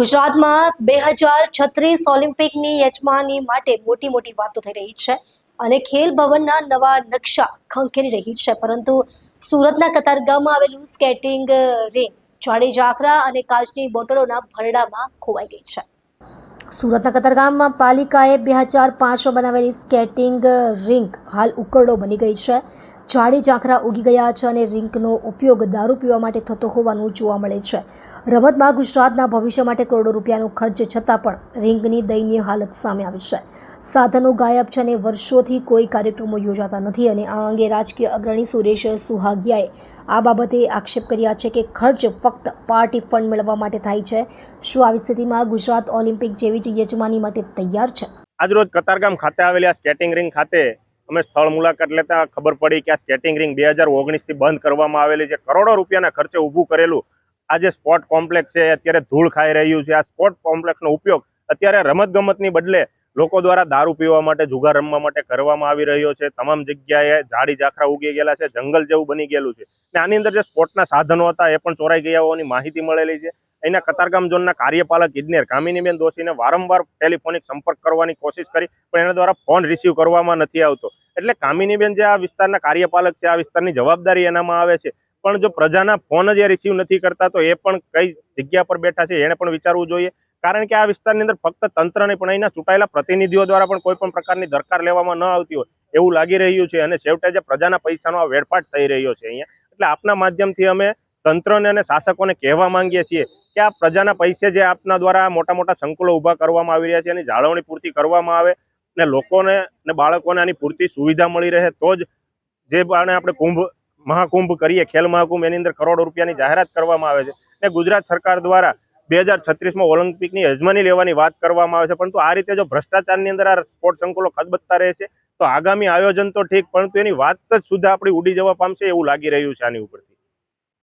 ગુજરાતમાં બે હજાર છત્રીસ ઓલિમ્પિકની યજમાની માટે મોટી મોટી વાતો થઈ રહી છે અને ખેલ ભવનના નવા નકશા ખંખેરી રહી છે. પરંતુ સુરતના કતારગામમાં આવેલું સ્કેટિંગ રિંગ, જાડી જાખરા અને કાચની બોટલોના ભરડામાં ખોવાઈ ગઈ છે. સુરતના કતારગામમાં પાલિકાએ બે હજાર પાંચમાં બનાવેલી સ્કેટિંગ રિંક હાલ ઉકરડો બની ગઈ છે. જાડી ઝાંખરા ઉગી ગયા છે અને રિંકનો ઉપયોગ દારૂ પીવા માટે થતો હોવાનું જોવા મળે છે. રમતમાં ગુજરાતના ભવિષ્ય માટે કરોડો રૂપિયાનો ખર્ચ છતાં પણ રિંકની દયનીય હાલત સામે આવી છે. સાધનો ગાયબ છે અને વર્ષોથી કોઈ કાર્યક્રમો યોજાતા નથી અને આ અંગે રાજકીય અગ્રણી સુરેશ સુહાગિયાએ આ બાબતે આક્ષેપ કર્યા છે કે ખર્ચ ફક્ત પાર્ટી ફંડ મેળવવા માટે થાય છે. શું આવી સ્થિતિમાં ગુજરાત ઓલિમ્પિક જેવી જ યજમાની માટે તૈયાર છે? આજરોજ કતારગામ ખાતે આવેલી આ સ્કેટિંગ રિંગ ખાતે અમે સ્થળ મુલાકાત લેતા ખબર પડી કે આ સ્કેટિંગ રિંગ બે હજાર ઓગણીસથી બંધ કરવામાં આવેલી છે. કરોડો રૂપિયાના ખર્ચે ઊભું કરેલું આ જે સ્પોર્ટ કોમ્પ્લેક્સ છે, અત્યારે ધૂળ ખાઈ રહ્યું છે. આ સ્પોર્ટ કોમ્પ્લેક્સનો ઉપયોગ અત્યારે રમતગમતની બદલે લોકો દ્વારા દારૂ પીવા માટે, જુગાર રમવા માટે કરવામાં આવી રહ્યો છે. તમામ જગ્યાએ ઝાડી ઝાખરા ઉગી ગયેલા છે. જંગલ જેવું બની ગયેલું છે. અને આની અંદર જે સ્પોર્ટના સાધનો હતા, એ પણ ચોરાઈ ગયા હોવાની માહિતી મળેલી છે. અહીંના કતારગામ ઝોનના કાર્યપાલક ઇજનેર કામિનીબેન દોશીને વારંવાર ટેલિફોનિક સંપર્ક કરવાની કોશિશ કરી, પણ એના દ્વારા ફોન રિસીવ કરવામાં નથી આવતો. એટલે કામિનીબેન જે આ વિસ્તારના કાર્યપાલક છે, આ વિસ્તારની જવાબદારી એનામાં આવે છે. પણ જો પ્રજાના ફોન જ રિસીવ નથી કરતા, તો એ પણ કઈ જગ્યા પર બેઠા છે, એને પણ વિચારવું જોઈએ. કારણ કે આ વિસ્તારની અંદર ફક્ત તંત્ર નહીં, પણ અહીંના ચૂંટાયેલા પ્રતિનિધિઓ દ્વારા પણ કોઈ પણ પ્રકારની દરકાર લેવામાં ન આવતી હોય, એવું લાગી રહ્યું છે. અને છેવટે જે પ્રજાના પૈસાનો આ વેડફાટ થઈ રહ્યો છે અહીંયા. એટલે આપના માધ્યમથી અમે તંત્રને અને શાસકોને કહેવા માંગીએ છીએ કે આ પ્રજાના પૈસે જે આપના દ્વારા મોટા મોટા સંકુલો ઊભા કરવામાં આવી રહ્યા છે, એની જાળવણી પૂરતી કરવામાં આવે ને લોકોને ને બાળકોને આની પૂરતી સુવિધા મળી રહે, તો જ જે બાણે આપણે કુંભ, મહાકુંભ કરીએ, ખેલ મહાકુંભ, એની અંદર કરોડો રૂપિયાની જાહેરાત કરવામાં આવે છે. ને ગુજરાત સરકાર દ્વારા બે હજાર છત્રીસમાં ઓલિમ્પિકની યજમાની લેવાની વાત કરવામાં આવે છે, પરંતુ આ રીતે જો ભ્રષ્ટાચારની અંદર આ સ્પોર્ટ સંકુલો ખદબદતા રહેશે તો આગામી આયોજન તો ઠીક, પરંતુ એની વાત જ સુધા આપણી ઉડી જવા પામશે એવું લાગી રહ્યું છે આની ઉપરથી.